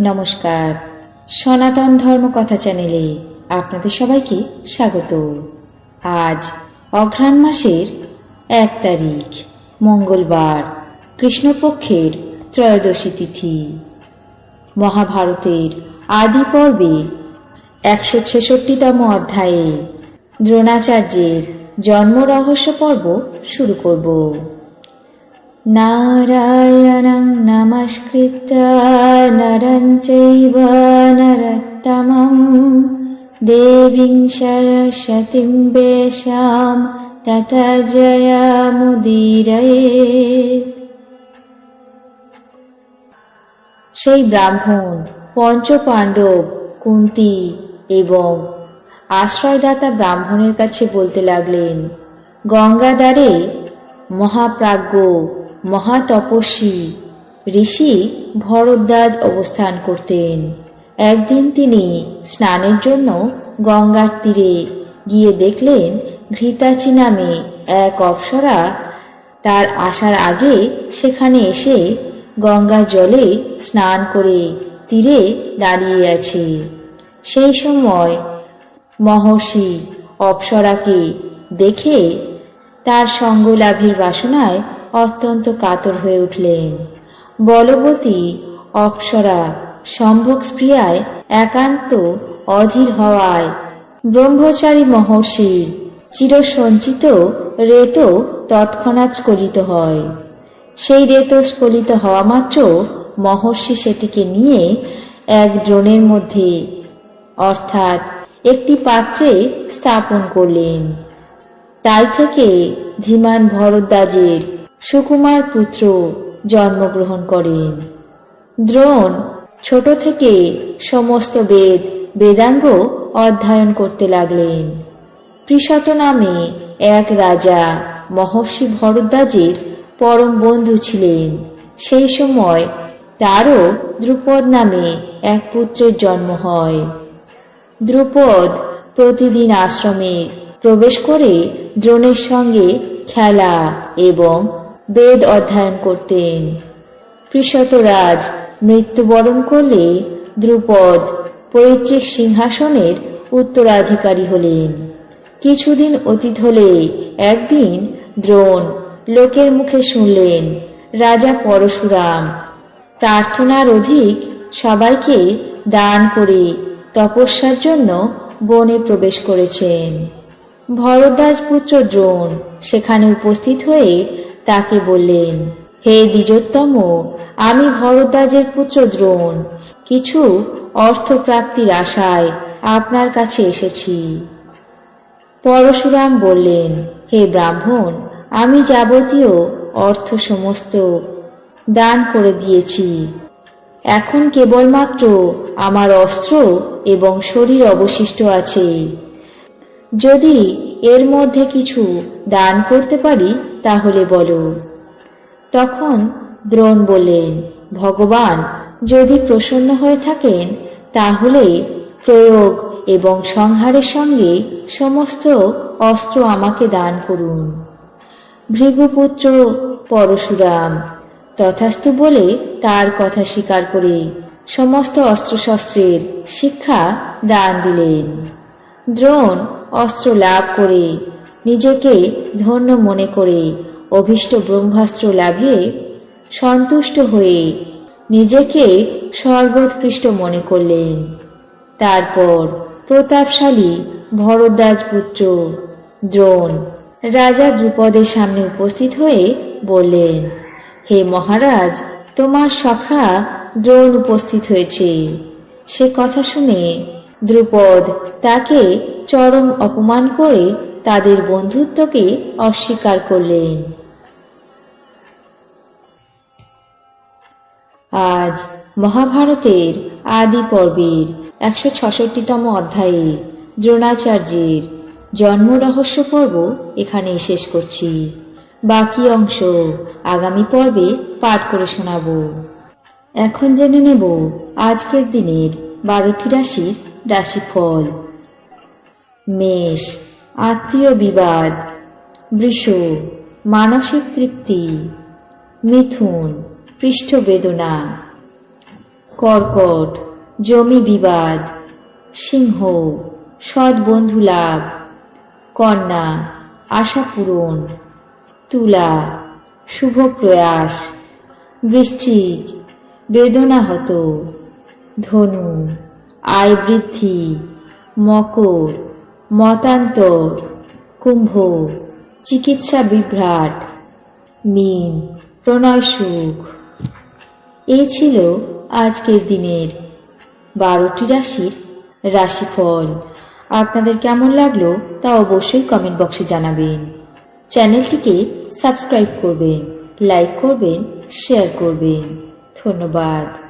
নমস্কার। সনাতন ধর্ম কথা চ্যানেলে আপনাদের সবাইকে স্বাগত। আজ অঘ্রাণ মাসের এক তারিখ, মঙ্গলবার, কৃষ্ণপক্ষের ত্রয়োদশী তিথি। মহাভারতের আদি পর্বে একশো ছেষট্টিতম অধ্যায়ে দ্রোণাচার্যের জন্ম রহস্য পর্ব শুরু করব। নারায়ণং নমস্কৃত্য নরং চৈব নরোত্তমं দেবীং সরস্বতীং বেশাম তত জয়ামুদীরয়েৎ সেই ব্রাহ্মণ পঞ্চপাণ্ডব কুন্তি এবং আশ্রয়দাতা ব্রাহ্মণের কাছে বলতে লাগলেন, গঙ্গাধারে মহাপ্রাজ্ঞ মহাতপস্বী ঋষি ভরদ্বাজ অবস্থান করতেন। একদিন তিনি স্নানের জন্য গঙ্গার তীরে গিয়ে দেখলেন ঘৃতাচি নামে এক অপ্সরা। তার আসার আগে সেখানে এসে গঙ্গা জলে স্নান করে তীরে দাঁড়িয়ে আছে। সেই সময় মহর্ষি অপ্সরাকে দেখে তার সঙ্গ লাভের বাসনায় অত্যন্ত কাতর হয়ে উঠলেন। বলবতী অপ্সরা সম্ভোগ স্প্রিয়ায় একান্ত অধীর হওয়ায় ব্রহ্মচারী মহর্ষি চিরসঞ্চিত রেত তৎক্ষণাৎ স্খলিত হয়। সেই রেত স্খলিত হওয়া মাত্র মহর্ষি সেটিকে নিয়ে এক দ্রোণের মধ্যে, অর্থাৎ একটি পাত্রে স্থাপন করলেন। তাই থেকে ধীমান ভরদ্বাজের সুকুমার পুত্র জন্মগ্রহণ করেন। দ্রোণ ছোট থেকে সমস্ত বেদ, বেদাঙ্গ অধ্যয়ন করতে লাগলেন। পৃষত নামে এক রাজা মহর্ষি ভরদ্বাজের পরম বন্ধু ছিলেন। সেই সময় তারও দ্রুপদ নামে এক পুত্রের জন্ম হয়। দ্রুপদ প্রতিদিন আশ্রমে প্রবেশ করে দ্রোণের সঙ্গে খেলা এবং বেদ অধ্যয়ন করতেন। পৃষতরাজ মৃত্যুবরণ করলে দ্রুপদ পৈতৃক সিংহাসনের উত্তরাধিকারী হলেন। কিছুদিন অতীত হলে একদিন দ্রোণ লোকের মুখে শুনলেন, রাজা পরশুরাম, প্রার্থনার অধিক সবাইকে দান করে তপস্যার জন্য বনে প্রবেশ করেছেন। ভরদ্বাজ পুত্র দ্রোণ সেখানে উপস্থিত হয়ে তাকে বললেন, হে দ্বিজোত্তম, আমি ভরদ্বাজের পুত্র দ্রোণ। কিছু অর্থপ্রাপ্তির আশায় আপনার কাছে এসেছি। পরশুরাম বললেন, হে ব্রাহ্মণ, আমি যাবতীয় অর্থ সমস্ত দান করে দিয়েছি। এখন কেবলমাত্র আমার অস্ত্র এবং শরীর অবশিষ্ট আছে। যদি এর মধ্যে কিছু দান করতে পারি তাহলে বলো। তখন দ্রোণ বললেন, ভগবান, যদি প্রসন্ন হয়ে থাকেন, তাহলে প্রয়োগ এবং সংহারের সঙ্গে সমস্ত অস্ত্র আমাকে দান করুন। ভৃগুপুত্র পরশুরাম, তথাস্তু বলে তার কথা স্বীকার করে সমস্ত অস্ত্রশস্ত্রের শিক্ষা দান দিলেন। দ্রোণ অস্ত্র লাভ করে নিজেকে ধন্য মনে করে, অভীষ্ট ব্রহ্মাস্ত্র লাভে সন্তুষ্ট হয়ে নিজেকে সর্বোৎকৃষ্ট মনে করলেন তারপর প্রতাপশালী ভরদ্বাজ পুত্র দ্রোণ রাজা দ্রুপদের সামনে উপস্থিত হয়ে বললেন, হে মহারাজ, তোমার সখা দ্রোণ উপস্থিত হয়েছে। সে কথা শুনে দ্রুপদ তাকে চরম অপমান করে তাদের বন্ধুত্বকে অস্বীকার করলেন। আজ মহাভারতের আদি পর্বের একশো ছষট্টিতম অধ্যায়ে দ্রোণাচার্যের জন্ম রহস্য পর্ব এখানে শেষ করছি। বাকি অংশ আগামী পর্বে পাঠ করে শোনাব। এখন জেনে নেব আজকের দিনের বারোটি রাশির রাশিফল। মেষ আত্মীয় বিবাদ, বৃষ, মানসিক তৃপ্তি, মিথুন, পৃষ্ঠবেদনা, কর্কট, জমি বিবাদ, সিংহ সৎ বন্ধু লাভ, কন্যা, আশা পূরণ, তুলা, শুভ প্রয়াস বৃশ্চিক বেদনা হত ধনু, আয় বৃদ্ধি, মকর মতান্তর, কুম্ভ, চিকিৎসা বিভ্রাট, মিন, প্রণয় সুখ। এই ছিল আজকের দিনের বারোটি রাশির রাশিফল। আপনাদের কেমন লাগল তা অবশ্যই কমেন্ট বক্সে জানাবেন। চ্যানেলটিকে সাবস্ক্রাইব করবেন লাইক করবেন শেয়ার করবেন। ধন্যবাদ।